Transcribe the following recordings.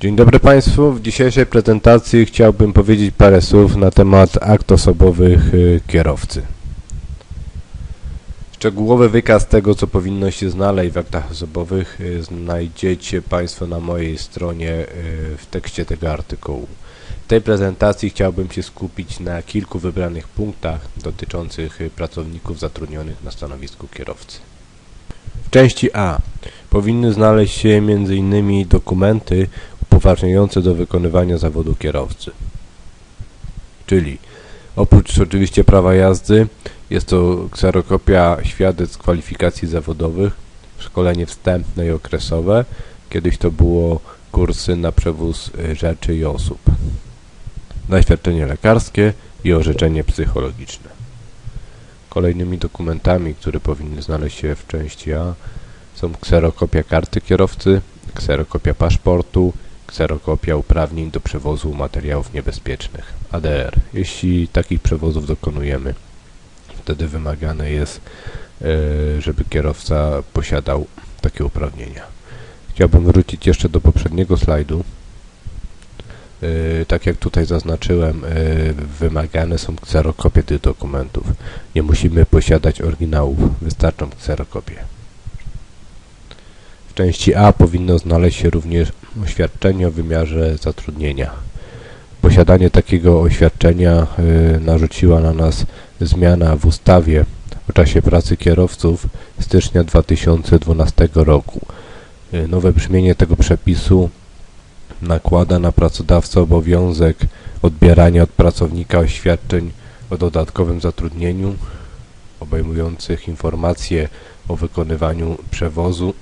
Dzień dobry Państwu. W dzisiejszej prezentacji chciałbym powiedzieć parę słów na temat akt osobowych y, kierowcy. Szczegółowy wykaz tego, co powinno się znaleźć w aktach osobowych y, znajdziecie Państwo na mojej stronie y, w tekście tego artykułu. W tej prezentacji chciałbym się skupić na kilku wybranych punktach dotyczących pracowników zatrudnionych na stanowisku kierowcy. W części A powinny znaleźć się m.in. dokumenty upoważniające do wykonywania zawodu kierowcy. Czyli oprócz oczywiście prawa jazdy jest to kserokopia świadectw kwalifikacji zawodowych, szkolenie wstępne i okresowe. Kiedyś to było kursy na przewóz y, rzeczy i osób. Zaświadczenie lekarskie i orzeczenie psychologiczne. Kolejnymi dokumentami, które powinny znaleźć się w części A są kserokopia karty kierowcy, kserokopia paszportu, kserokopia uprawnień do przewozu materiałów niebezpiecznych ADR. Jeśli takich przewozów dokonujemy, wtedy wymagane jest, e, żeby kierowca posiadał takie uprawnienia. Chciałbym wrócić jeszcze do poprzedniego slajdu. E, Tak jak tutaj zaznaczyłem, e, wymagane są kserokopie tych dokumentów. Nie musimy posiadać oryginałów, wystarczą kserokopie. Części A powinno znaleźć się również oświadczenie o wymiarze zatrudnienia. Posiadanie takiego oświadczenia y, narzuciła na nas zmiana w ustawie o czasie pracy kierowców stycznia 2012 roku. Y, nowe brzmienie tego przepisu nakłada na pracodawcę obowiązek odbierania od pracownika oświadczeń o dodatkowym zatrudnieniu obejmujących informacje o wykonywaniu przewozu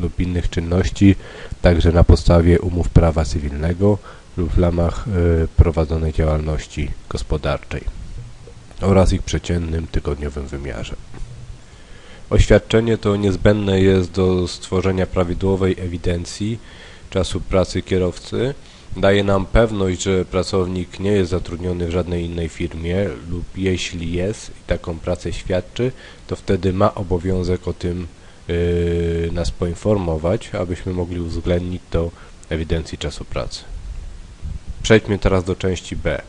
lub innych czynności, także na podstawie umów prawa cywilnego lub w ramach y, prowadzonej działalności gospodarczej oraz ich przeciętnym tygodniowym wymiarze. Oświadczenie to niezbędne jest do stworzenia prawidłowej ewidencji czasu pracy kierowcy. Daje nam pewność, że pracownik nie jest zatrudniony w żadnej innej firmie lub jeśli jest i taką pracę świadczy, to wtedy ma obowiązek o tym nas poinformować, abyśmy mogli uwzględnić to w ewidencji czasu pracy. Przejdźmy teraz do części B.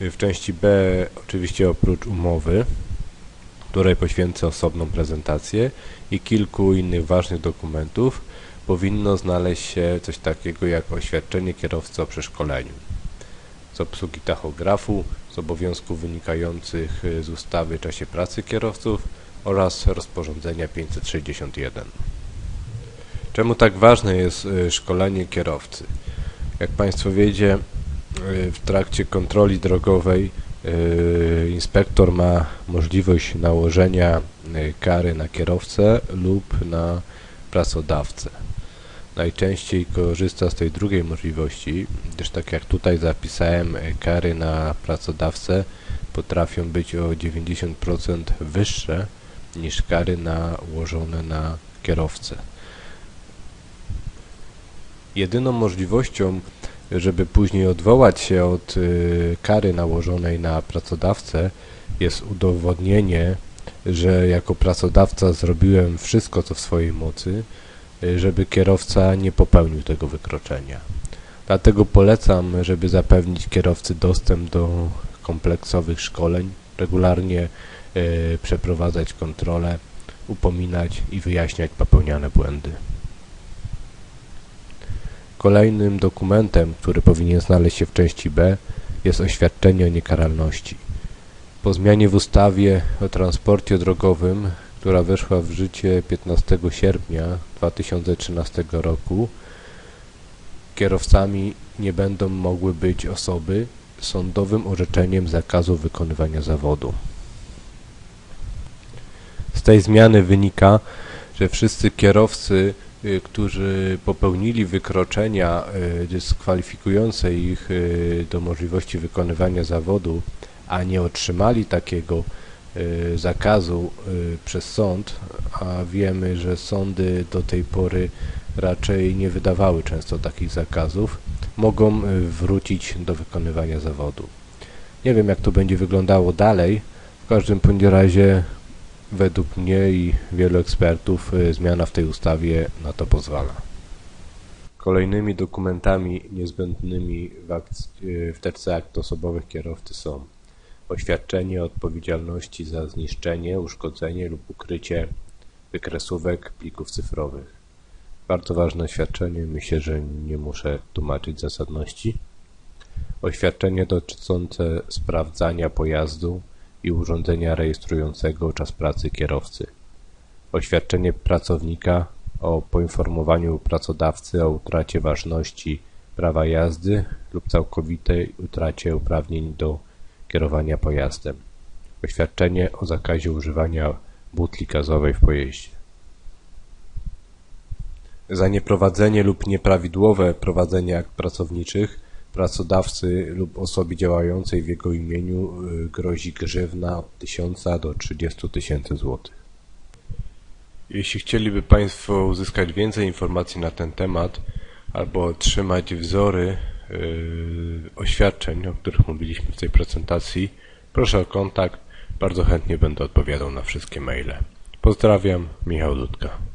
W części B oczywiście oprócz umowy, której poświęcę osobną prezentację i kilku innych ważnych dokumentów, powinno znaleźć się coś takiego jak oświadczenie kierowcy o przeszkoleniu z obsługi tachografu, z obowiązków wynikających z ustawy czasie pracy kierowców oraz rozporządzenia 561. Czemu tak ważne jest y, szkolenie kierowcy? Jak Państwo wiecie, y, w trakcie kontroli drogowej y, inspektor ma możliwość nałożenia kary na kierowcę lub na pracodawcę najczęściej korzysta z tej drugiej możliwości, gdyż tak jak tutaj zapisałem, kary na pracodawcę potrafią być o 90% wyższe niż kary nałożone na kierowcę. Jedyną możliwością, żeby później odwołać się od y, kary nałożonej na pracodawcę jest udowodnienie, że jako pracodawca zrobiłem wszystko co w swojej mocy, Y, żeby kierowca nie popełnił tego wykroczenia. Dlatego polecam, żeby zapewnić kierowcy dostęp do kompleksowych szkoleń, regularnie przeprowadzać kontrole, upominać i wyjaśniać popełniane błędy. Kolejnym dokumentem, który powinien znaleźć się w części B jest oświadczenie o niekaralności. Po zmianie w ustawie o transporcie drogowym która weszła w życie 15 sierpnia 2013 roku, kierowcami nie będą mogły być osoby z sądowym orzeczeniem zakazu wykonywania zawodu. Tej zmiany wynika, że wszyscy kierowcy, y, którzy popełnili wykroczenia y, dyskwalifikujące ich y, do możliwości wykonywania zawodu, a nie otrzymali takiego zakazu przez sąd, a wiemy, że sądy do tej pory raczej nie wydawały często takich zakazów, mogą wrócić do wykonywania zawodu. Nie wiem jak to będzie wyglądało dalej, w każdym razie według mnie i wielu ekspertów zmiana w tej ustawie na to pozwala. Kolejnymi dokumentami niezbędnymi w, akc- y, w teczce akt osobowych kierowcy są oświadczenie odpowiedzialności za zniszczenie, uszkodzenie lub ukrycie wykresówek plików cyfrowych. Bardzo ważne oświadczenie, myślę, że nie muszę tłumaczyć zasadności. Oświadczenie dotyczące sprawdzania pojazdu i urządzenia rejestrującego czas pracy kierowcy. Oświadczenie pracownika o poinformowaniu pracodawcy o utracie ważności prawa jazdy lub całkowitej utracie uprawnień do kierowania pojazdem. Oświadczenie o zakazie używania butli gazowej w pojeździe. Za nieprowadzenie lub nieprawidłowe prowadzenie akt pracowniczych pracodawcy lub osobie działającej w jego imieniu y, grozi grzywna od 1000 do 30 tysięcy złotych. Jeśli chcieliby Państwo uzyskać więcej informacji na ten temat albo otrzymać wzory yy, oświadczeń, o których mówiliśmy w tej prezentacji, proszę o kontakt. Bardzo chętnie będę odpowiadał na wszystkie maile. Pozdrawiam, Michał Dudka.